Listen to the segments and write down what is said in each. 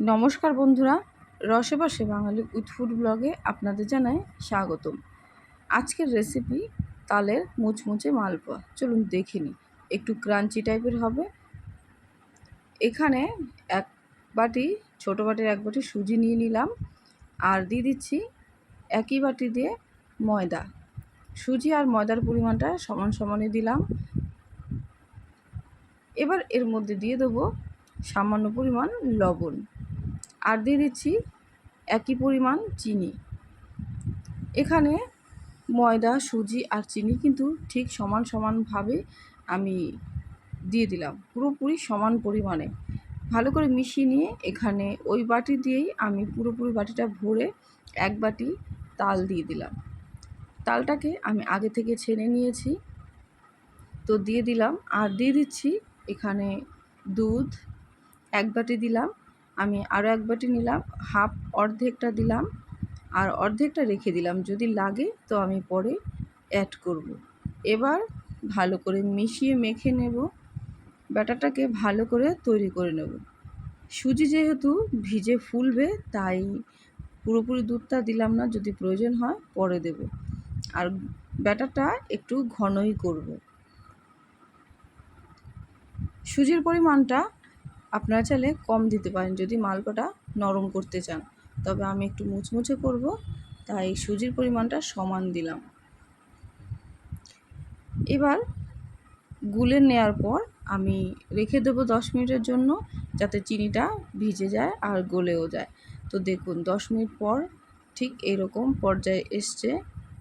নমস্কার বন্ধুরা রসে বসে বাঙালি উইথ ফুড ব্লগে আপনাদের জানাই স্বাগতম। আজকের রেসিপি তালের মুচমুচে মালপোয়া। চলুন দেখে নিই, একটু ক্রাঞ্চি টাইপের হবে। এখানে এক বাটি, ছোটো বাটির এক বাটি সুজি নিয়ে নিলাম। আর দিয়ে দিচ্ছি একই বাটি দিয়ে ময়দা। সুজি আর ময়দার পরিমাণটা সমান সমানে দিলাম। এবার এর মধ্যে দিয়ে দেবো সামান্য পরিমাণ লবণ। আর দিয়ে দিচ্ছি একই পরিমাণ চিনি। এখানে ময়দা, সুজি আর চিনি কিন্তু ঠিক সমান সমানভাবে আমি দিয়ে দিলাম, পুরোপুরি সমান পরিমাণে। ভালো করে মিশিয়ে নিয়ে এখানে ওই বাটি দিয়েই আমি পুরোপুরি বাটিটা ভরে এক বাটি তাল দিয়ে দিলাম। তালটাকে আমি আগে থেকে ছেনে নিয়েছি। তো দিয়ে দিলাম আর দিয়ে দিচ্ছি এখানে দুধ, এক বাটি দিলাম। আমি আরও এক বাটি নিলাম, হাফ অর্ধেকটা দিলাম আর অর্ধেকটা রেখে দিলাম। যদি লাগে তো আমি পরে অ্যাড করব। এবার ভালো করে মিশিয়ে মেখে নেব। ব্যাটারটাকে ভালো করে তৈরি করে নেব। সুজি যেহেতু ভিজে ফুলবে, তাই পুরোপুরি দুধটা দিলাম না, যদি প্রয়োজন হয় পরে দেব। আর ব্যাটারটা একটু ঘনই করব। সুজির পরিমাণটা আপনারা চাইলে কম দিতে পারেন যদি মালপোটা নরম করতে চান। তবে আমি একটু মুচমুচে করব, তাই সুজির পরিমাণটা সমান দিলাম। এবার গুলে নেওয়ার পর আমি রেখে দেবো দশ মিনিটের জন্য, যাতে চিনিটা ভিজে যায় আর গলেও যায়। তো দেখুন, দশ মিনিট পর ঠিক এরকম পর্যায়ে এসছে।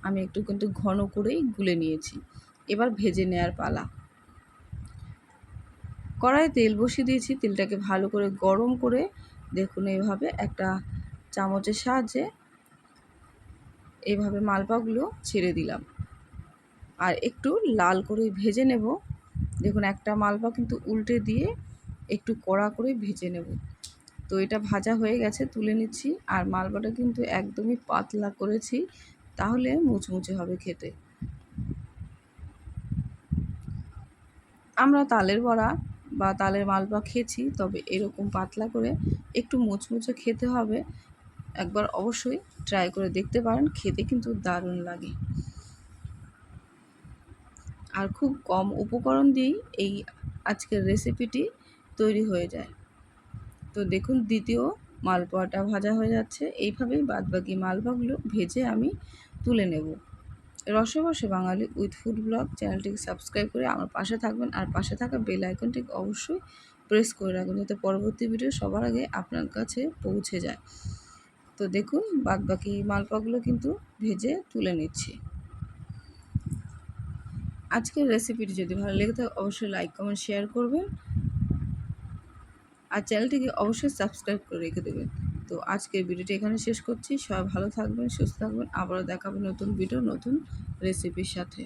আমি একটু কিন্তু ঘন করেই গুলে নিয়েছি। এবার ভেজে নেওয়ার পালা। কড়াইয়ে তেল বসিয়ে দিয়েছি। তেলটাকে ভালো করে গরম করে দেখুন এইভাবে একটা চামচের সাহায্যে এইভাবে মালপাগুলো ছেড়ে দিলাম। আর একটু লাল করে ভেজে নেব। দেখুন একটা মালপা কিন্তু উল্টে দিয়ে একটু কড়া করে ভেজে নেব। তো এটা ভাজা হয়ে গেছে, তুলে নিচ্ছি। আর মালপাটা কিন্তু একদমই পাতলা করেছি, তাহলে মুচমুচে হবে খেতে। আমরা তালের বড়া বা তালের মালপা খেয়েছি, তবে এরকম পাতলা করে একটু মুচমুচে খেতে হবে। একবার অবশ্যই ট্রাই করে দেখতে পারেন, খেতে কিন্তু দারুণ লাগে। আর খুব কম উপকরণ দিয়েই এই আজকের রেসিপিটি তৈরি হয়ে যায়। তো দেখুন, দ্বিতীয় মালপোয়াটা ভাজা হয়ে যাচ্ছে। এইভাবেই বাদবাকি মালপোয়াগুলো ভেজে আমি তুলে নেব। রসে বসে বাঙালি উইথ ফুড ব্লগ চ্যানেলটিকে সাবস্ক্রাইব করে আমার পাশে থাকবেন। আর পাশে থাকা বেল আইকনটিকে অবশ্যই প্রেস করে রাখবেন যাতে পরবর্তী ভিডিও সবার আগে আপনার কাছে পৌঁছে যায়। তো দেখুন বাদ বাকি মালপাগুলো কিন্তু ভেজে তুলে নিচ্ছি। আজকের রেসিপিটি যদি ভালো লেগে থাকে, অবশ্যই লাইক, কমেন্ট, শেয়ার করবেন। আর চ্যানেলটিকে অবশ্যই সাবস্ক্রাইব করে রেখে দেবেন। তো আজকের ভিডিওটা এখানে শেষ করছি। সবাই ভালো থাকবেন, সুস্থ থাকবেন। আবারও দেখাবেন নতুন ভিডিও, নতুন রেসিপির সাথে।